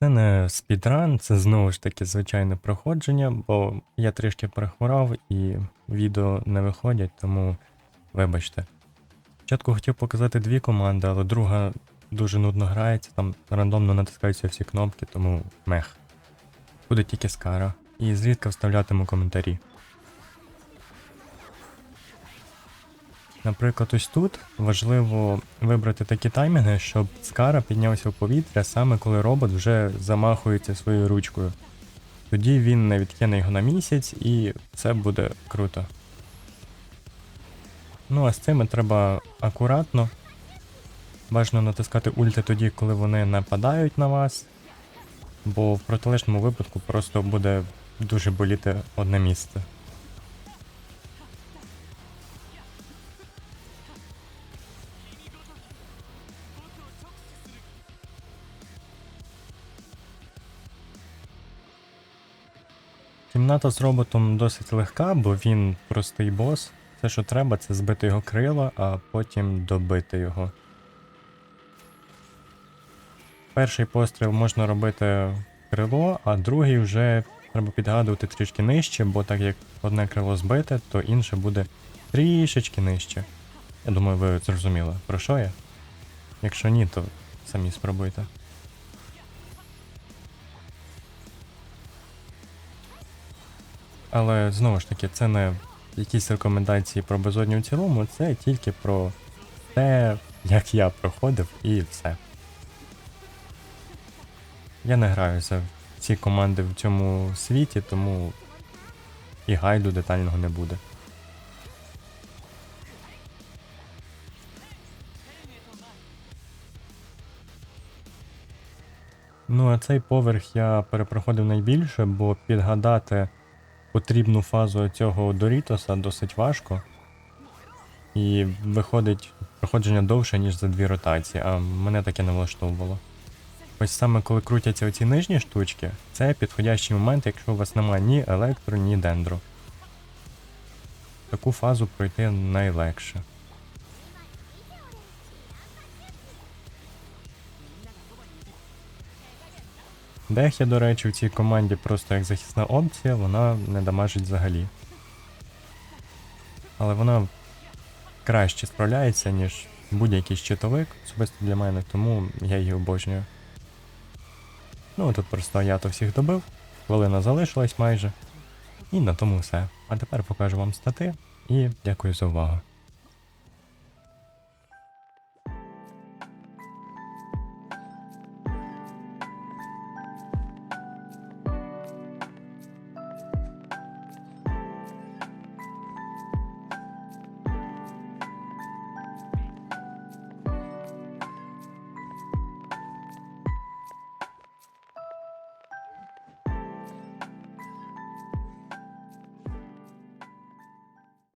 Це не спідран, це знову ж таки звичайне проходження, бо я трішки прихворав і відео не виходять, тому вибачте. Спочатку хотів показати дві команди, але друга дуже нудно грається, там рандомно натискаються всі кнопки, тому мех. Буде тільки скара. І зрідка вставлятиму коментарі. Наприклад, ось тут важливо вибрати такі таймінги, щоб скара піднявся в повітря саме коли робот вже замахується своєю ручкою. Тоді він не відкине його на місяць і це буде круто. Ну а з цими треба акуратно. Бажано натискати ульти тоді, коли вони нападають на вас, бо в протилежному випадку просто буде дуже боліти одне місце. Кімната з роботом досить легка, бо він простий бос. Все, що треба, це збити його крила, а потім добити його. Перший постріл можна робити крило, а другий вже треба підгадувати трішки нижче, бо так як одне крило збите, то інше буде трішечки нижче. Я думаю, ви зрозуміли, про що я? Якщо ні, то самі спробуйте. Але знову ж таки, це не якісь рекомендації про безодню в цілому, це тільки про те, як я проходив і все. Я не граюся в ці команди в цьому світі, тому і гайду детального не буде. Ну, а цей поверх я перепроходив найбільше, бо підгадати потрібну фазу цього Дорітоса досить важко. І виходить проходження довше, ніж за дві ротації, а мене таке не влаштовувало. Ось саме коли крутяться оці нижні штучки, це підходящий момент, якщо у вас немає ні електро, ні дендро. Таку фазу пройти найлегше. Дехя, до речі, в цій команді просто як захисна опція, вона не дамажить взагалі. Але вона краще справляється, ніж будь-який щитовик, особисто для мене, тому я її обожнюю. Ну, тут просто я то всіх добив, хвилина залишилась майже. І на тому все. А тепер покажу вам стати і дякую за увагу.